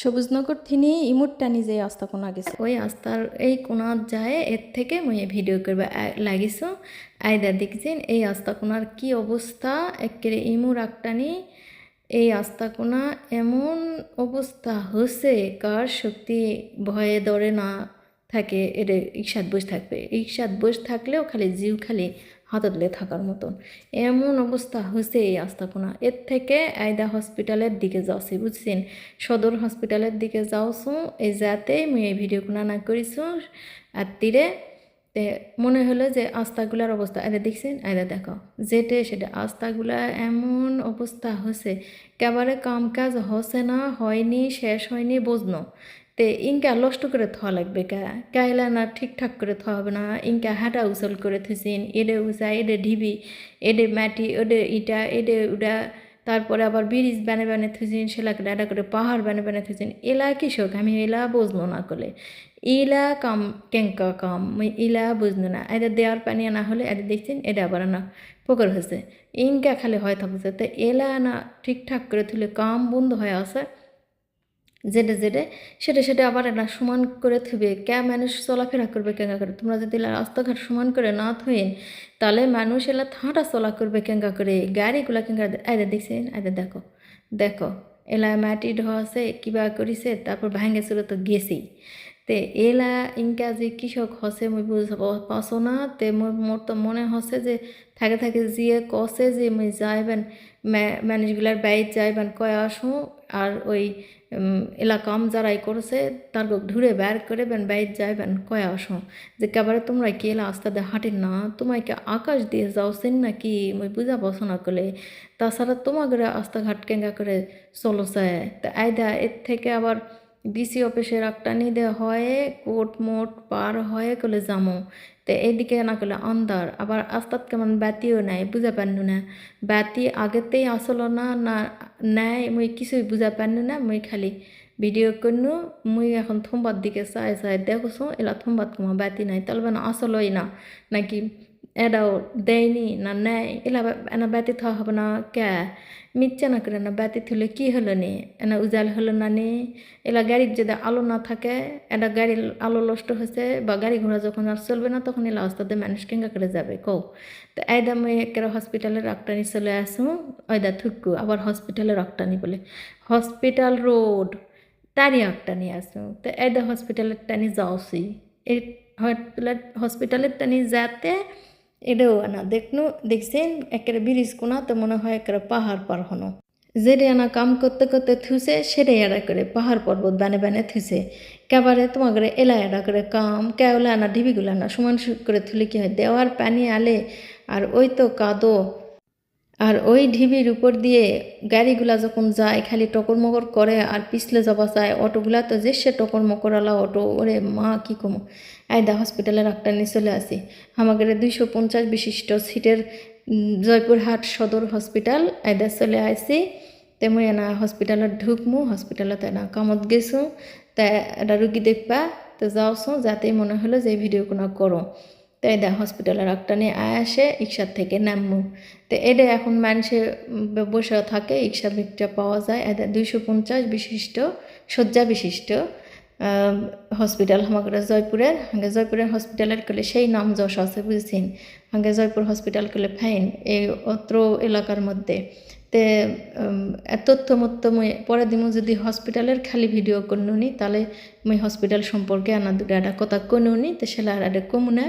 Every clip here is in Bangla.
সবুজনগর থিনি ইমুর টানি যে আস্তা কোনা গেছে। ওই আস্তার এই কোনাত যায়, এর থেকে মুই ভিডিও করবে লাগিস আয়দা দেখছেন, এই আস্তা কোনার কি অবস্থা? একেবারে ইমুর একটানি এই আস্তা কোনা এমন অবস্থা হচ্ছে কার শক্তি ভয়ে দরে না থাকে এটা রিক্সাত বসে থাকবে। রিক্সাত বসে থাকলেও খালি জিউ খালি হাততলে থাকার মতন। এমন অবস্থা হয়েছে এই আস্তাপনা। এর থেকে আয়দা হসপিটালের দিকে যাওছি বুঝছেন? সদর হসপিটালের দিকে যাওছো এই যাতে মুই এই ভিডিও কোনা না করিছো, আর তীরে মনে হলো যে আস্তাগুলার অবস্থা। এটা দেখছেন? এটা দেখো, যেটে সেটা আস্তাগুলা এমন অবস্থা হয়েছে, একেবারে কাম কাজ হসে না, হয়নি, শেষ হয়নি, বুঝনো। তে ইনকা লষ্ট করে থা লাগবে কা। কাইলা না ঠিকঠাক করে থা হবে না। ইনকা হাঁটা উচল করে থুসিন এডে উঁচা এডে ঢিবি, এডে মাটি ওডে ইটা, এডে উডা। তারপরে আবার ব্রিজ বানে বানে থুসিন সেলাকে ডাডা করে পাহাড় বানে বানে থুসিন এলা কৃষক আমি এলা বুঝলো না করলে ইলা কাম কেঙ্কা কাম ইলা বুঝলো না। এদের দেওয়ার পানি আনা হলে এদের দেখছেন এটা আবার না পোকর হয়েছে ইনকা খালি হয় থাকছে। তো এলা না ঠিকঠাক করে তুলে কাম বন্ধ হয়ে আসে যেটা যেটা সেটা সেটা আবার না সমান করে থুবে কে মানুষ চলাফেরা করবে কেঙ্গা করে? তোমরা যদি রাস্তাঘাট সমান করে না থুয়েন তাহলে মানুষ এলা হাঁটা চলা করবে কেঙ্গা করে? গাড়িগুলা কেঙ্গা আয়দা দেখছেন আয়দা দেখো দেখো, এলা মাটি ধোয়াছে কিবা করিছে, তারপর ভাঙেছিল তো গেছি তে এলা ইনকা যে কৃষক হসে, মুই বুঝব পাসো না? তে মোর তো মনে হসে যে, থাকে থাকে জিয়ে কসে যে মই যাইবেন মানুষগুলার যায় ব্যান কয়া আসুন, আর ওই এলাকাম যারাই করছে, তার ঘুরে বের করে বেন বাইর যাইবেন কয় আসো যে কেবারে তোমরা কি এলা আস্তে দিয়ে হাঁটেন না? তোমাকে আকাশ দিয়ে যাও সেন না কি মই বুঝা বসো না করলে তাছাড়া তোমাকে রাস্তাঘাট কেঙ্গা করে চলো চলছে। তা আয়দা এর থেকে আবার ডিসি অফিসের একটা নিদে হয়, কোট মোট পার হয়ে কলে যামো তো এইদিকে না করলে আন্দার আবার আস্তাত কেমন ব্যাতিও নাই, বুঝা পারনু না। ব্যাতি আগেতেই আসলো না না, নাই, মুই কিছুই বুঝা পারনু না, মুই খালি ভিডিও করনু। মুই এখন থম্বার দিকে চাই চাই দেখছ, এলা থম্বাত কমা ব্যাতি নাই, তাহলে না আসলোই না। নাকি এটাও দেয়নি না নেয় এলা এনা ব্যতি থা হবে না কে মিথ্যা না করে না ব্যতি থলে কি হলো নে এনা উজাল হলো না নি এলা গাড়ির যদি আলো না থাকে এটা গাড়ির আলো নষ্ট হয়েছে বা গাড়ি ঘোড়া যখন আর চলবে না তখন এলা আস্তে মানুষ কেঙ্গা করে যাবে কও তো এইদা মুই একেবারে হসপিটালে রাক্তানি চলে আসো ওইদা থুকু আবার হসপিটালে রাক্তানি বলে হসপিটাল রোড তারই একটানি আসো তো এইদা হসপিটালের টানি যাওছি এই হসপিটালের টানি যাতে এটাও আনা। দেখনু, দেখছেন? একেবারে ব্রিজ কোনা তো মনে হয় একেবারে পাহাড় পার হনো। যেটা আনা কাম করতে করতে থুসে সেটাই এরা করে পাহাড় পর্বত বানে বানে থুসে কেবারে তোমাকে এলা এরা করে কাম, কেওলা আনা, ঢিবিগুলো আনা, সমান করে থুলে কি হয়? দেওয়ার পানি আলে, আর ওই তো কাদো। আর ওই ঢিবির উপর দিয়ে গাড়িগুলা যখন যায়, খালি টকর মকর করে আর পিছলে যাওয়া যায়, অটোগুলা তো যে সে টকর মকর আলা অটো, ওরে মা, কি কমো। আয়দা হসপিটালের একটা নিয়ে চলে আসি। আমাদের দুইশো পঞ্চাশ বিশিষ্ট সিটের জয়পুরহাট সদর হসপিটাল আয়দা চলে আসি। তে মই এনা হসপিটালত ঢুকমু হসপিটালত এনা কামত গেছো। তা এটা রুগী দেখবা, তো যাওছো যাতে মনে হলো যে ভিডিও কোনো করো। হসপিটালের একটা নিয়ে আয় আসে রিক্সার থেকে নামমু তো এটা এখন মানুষে বসে থাকে রিক্সা বিকটা পাওয়া যায়। এটা দুইশো পঞ্চাশ বিশিষ্ট, শয্যা বিশিষ্ট হসপিটাল আমাদের জয়পুরের। হাঙ্গে জয়পুরের হসপিটালের কলে সেই নাম যশ আছে, বুঝছেন? হাঙ্গে জয়পুর হসপিটাল কলে ফাইন এই অত্র এলাকার মধ্যে। তে তথ্য মত্য মুই পরে দিমু যদি হসপিটালের খালি ভিডিও করনুনি তাহলে মুই হসপিটাল সম্পর্কে আনা দুটা কথা কনুনি তো সেলা আর কমু না।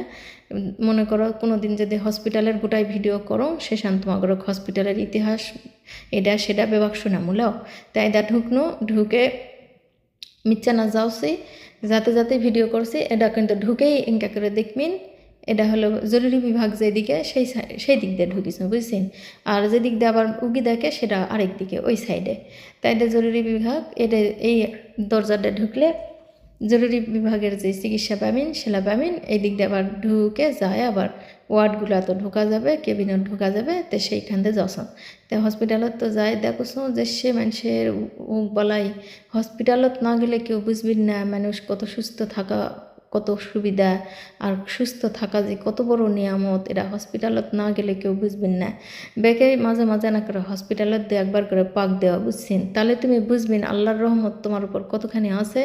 মনে করো কোনো দিন যদি হসপিটালের গোটাই ভিডিও করো সেখান তোমাকে হসপিটালের ইতিহাস, এটা সেটা বেবাক শোনামুলাও তাই দা ঢুকনো, ঢুকে মিচ্ছা না যাওছি যাতে যাতে ভিডিও করছি এটা কিন্তু ঢুকেই ইনকা করে দেখবেন এটা হলো জরুরি বিভাগ যেদিকে, সেই সেই দিক দিয়ে ঢুকিস বুঝছেন? আর যেদিক দিয়ে আবার উগি দেখে, সেটা আরেক দিকে, ওই সাইডে তাই এটা জরুরি বিভাগ, এটা, এই দরজাটা ঢুকলে জরুরি বিভাগের যে চিকিৎসা পাবেন সেটা পাবেন, এই দিক দিয়ে আবার ঢুকে যায়, আবার ওয়ার্ডগুলো তো ঢোকা যাবে কেবিনত ঢোকা যাবে, তো সেইখান দিয়ে যাওয়া তো হসপিটালত তো যাই দেখোছো যে সে মানুষের বলাই হসপিটালত না গেলে কেউ বুঝবেন না, মানুষ কত সুস্থ থাকা কত সুবিধা আর সুস্থ থাকা যে কত বড় নিয়ামত এটা হসপিটালত না গেলে কেউ বুঝবেন না। বেকে মাঝে মাঝে না করে হসপিটালত দিয়ে একবার করে পাক দেওয়া, বুঝছেন? তাহলে তুমি বুঝবেন আল্লাহর রহমত তোমার উপর কতখানি আছে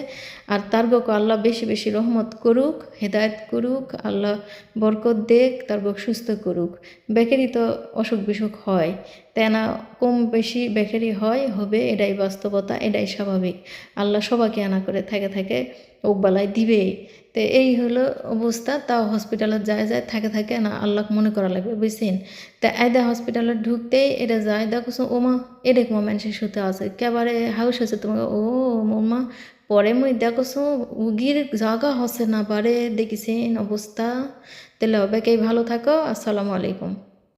আর তার বকে আল্লাহ বেশি বেশি রহমত করুক, হেদায়ত করুক, আল্লাহ বরকত দেখ তার সুস্থ করুক। বেকারি তো অসুখ বিসুখ হয়। তাই না কম বেশি বেকারি হয়, হবে, এটাই বাস্তবতা, এটাই স্বাভাবিক। আল্লাহ সবাইকে আনা করে থাকে থাকে ওকবালায় দিবে। তো এই হলো অবস্থা, তাও হসপিটালে যায় যায়, থাকে থাকে, না আল্লাহ মনে করা লাগবে, বুঝছেন? তা আয়দা হসপিটালে ঢুকতেই এটা যায়, দেখো ওমা, এটা এরকম মানুষের সাথে আছে? কেবারে হাউস হয়েছে তোমাকে ও মোমা পরে মুই দেখছ উগির জায়গা হসে না পারে দেখিছেন অবস্থা? তাহলে হবে ভালো থাকো, আসসালামু আলাইকুম।